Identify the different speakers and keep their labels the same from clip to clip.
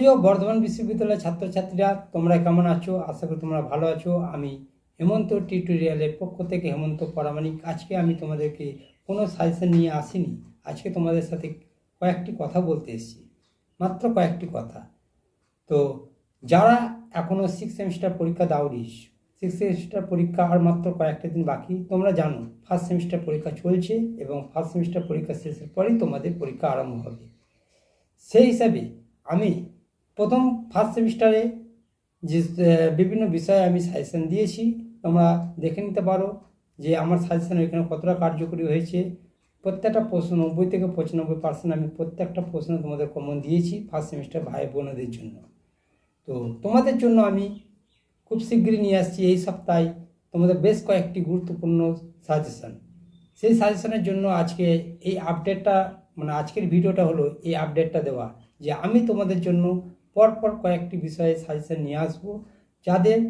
Speaker 1: প্রিয় বর্ধমান বিশ্ববিদ্যালয়ের ছাত্রছাত্রীরা, তোমরা কেমন আছো? আশা করি তোমরা ভালো আছো। আমি হেমন্ত টিউটোরিয়ালের পক্ষ থেকে হেমন্ত পরামানিক আজকে আমি তোমাদেরকে কোনো সাজেশন নিয়ে আসিনি। আজকে তোমাদের সাথে কয়েকটি কথা বলতে এসেছি। মাত্র কয়েকটি কথা। তো যারা এখনও সিক্স সেমিস্টার পরীক্ষা দাওনি সিক্স সেমিস্টার পরীক্ষা আর মাত্র কয়েকটা দিন বাকি, তোমরা জানো ফার্স্ট সেমিস্টার পরীক্ষা চলছে এবং ফার্স্ট সেমিস্টার পরীক্ষা শেষের পরেই তোমাদের পরীক্ষা আরম্ভ হবে। সেই হিসাবে আমি প্রথম ফার্স্ট সেমিস্টারে যে বিভিন্ন বিষয়ে আমি সাজেশন দিয়েছি। তোমরা দেখে নিতে পারো যে আমার সাজেশন এখানে কতটা কার্যকরী হয়েছে। প্রত্যেকটা প্রশ্ন নব্বই থেকে পঁচানব্বই পার্সেন্ট আমি প্রত্যেকটা প্রশ্ন তোমাদের কমন দিয়েছি ফার্স্ট সেমিস্টার ভাই বোনদের জন্য। তো তোমাদের জন্য আমি খুব শীঘ্রই নিয়ে আসছি এই সপ্তাহে তোমাদের বেশ কয়েকটি গুরুত্বপূর্ণ সাজেশান সেই সাজেশনের জন্য আজকে এই আপডেটটা মানে আজকের ভিডিওটা হলো এই আপডেটটা দেওয়া যে আমি তোমাদের জন্য পরপর কয়েকটি বিষয়ে সাজেশন নিয়ে আসব। যাদের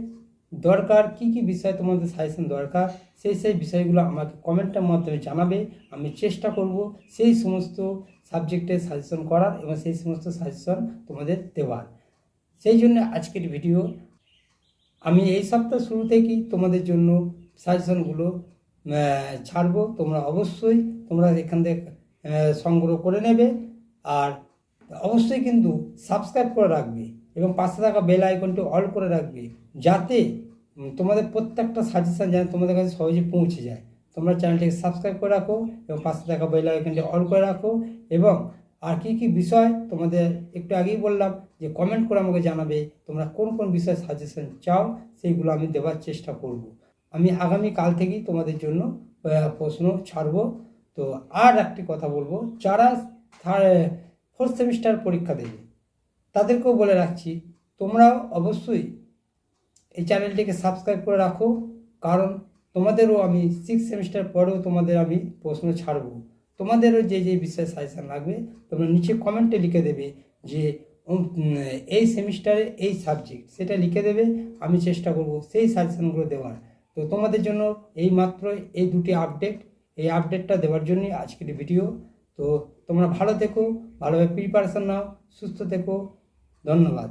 Speaker 1: দরকার, কি কি বিষয় তোমাদের সাজেশন দরকার, সেই সেই বিষয়গুলো আমাকে কমেন্টের মাধ্যমে জানাবে। আমি চেষ্টা করব সেই সমস্ত সাবজেক্টে সাজেশন করার এবং সেই সমস্ত সাজেশন তোমাদের দেওয়ার। সেই জন্য আজকের ভিডিও আমি এই সপ্তাহ শুরু থেকেই তোমাদের জন্য সাজেশনগুলো ছাড়বো। তোমরা অবশ্যই তোমরা এখান থেকে সংগ্রহ করে নেবে। আর অবশ্যই কিন্তু সাবস্ক্রাইব করে রাখবে এবং পাশে থাকা বেল আইকনটি অল করে রাখবে যাতে তোমাদের প্রত্যেকটা সাজেশন যেন তোমাদের কাছে সহজে পৌঁছে যায়। তোমরা চ্যানেলটিকে সাবস্ক্রাইব করে রাখো এবং পাশে থাকা বেল আইকনটি অল করে রাখো এবং আর কি কি বিষয় তোমাদের একটু আগেই বললাম যে কমেন্ট করে আমাকে জানাবে, তোমরা কোন কোন বিষয়ে সাজেশন চাও সেইগুলো আমি দেওয়ার চেষ্টা করব। আমি আগামী কাল থেকেই তোমাদের জন্য প্রশ্ন ছাড়বো। তো আর একটি কথা বলব, যারা ফোর্থ সেমিস্টার পরীক্ষা দেবে। তাদেরকেও বলে রাখছি তোমরাও অবশ্যই এই চ্যানেলটিকে সাবস্ক্রাইব করে রাখো, কারণ তোমাদেরও আমি সিক্স সেমিস্টার পরেও তোমাদের আমি প্রশ্ন ছাড়বো। তোমাদেরও যে যে বিষয়ে সাজেশান লাগবে, তোমরা নিচে কমেন্টে লিখে দেবে যে এই সেমিস্টারে এই সাবজেক্ট সেটা লিখে দেবে, আমি চেষ্টা করব সেই সাজেশানগুলো দেওয়ার। তো তোমাদের জন্য এই মাত্র এই দুটি আপডেট এই আপডেটটা দেওয়ার জন্যই আজকের ভিডিও তো তোমরা ভালো থেকো ভালোভাবে প্রিপারেশান নাও সুস্থ থেকো। ধন্যবাদ।